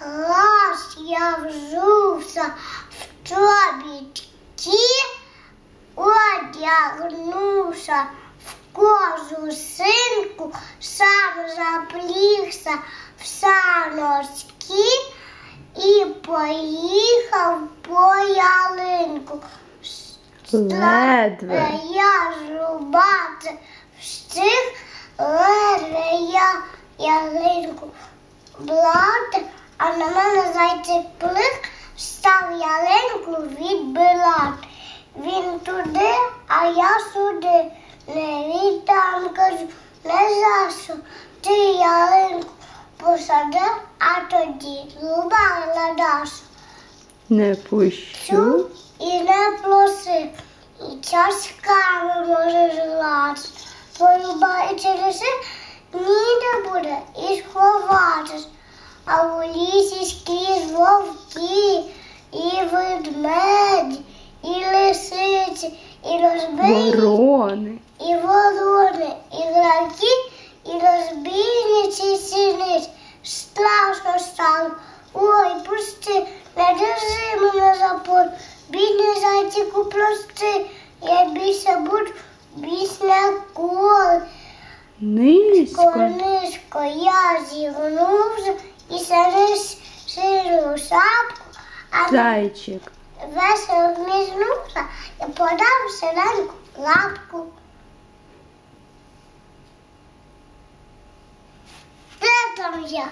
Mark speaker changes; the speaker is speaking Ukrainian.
Speaker 1: Раз я взувся в чобітки, одягнувся в кожу синку, сам заплігся в саночки і поїхав по ялинку.
Speaker 2: Ледве.
Speaker 1: Я рубати встиг, ледве я ялинку блати, а на мене зайцик плих, став ялинку відбилати. Він туди, а я сюди. Не віддам, кажу, не за що. Ти ялинку посадив, а тоді зубала Дашу.
Speaker 2: Не пущу.
Speaker 1: І не проси, і часками можеш лати. Полюбаючи лише ніде буде і сховатись. А у лісі скрізь вовки, і ведмеді, і лисиці, і розбиті, і ворони, і граки, і розбійниці сіниць. Страшно стало. Ой, пусти, не держи мене за пор. Бідний зайчику, прости, я більше буду бісня коли.
Speaker 2: Низько.
Speaker 1: Конишко я зігнувся і сиру шапку, а
Speaker 2: Зайчик.
Speaker 1: весело вмізнувся і подав сиреньку лапку. Де там я?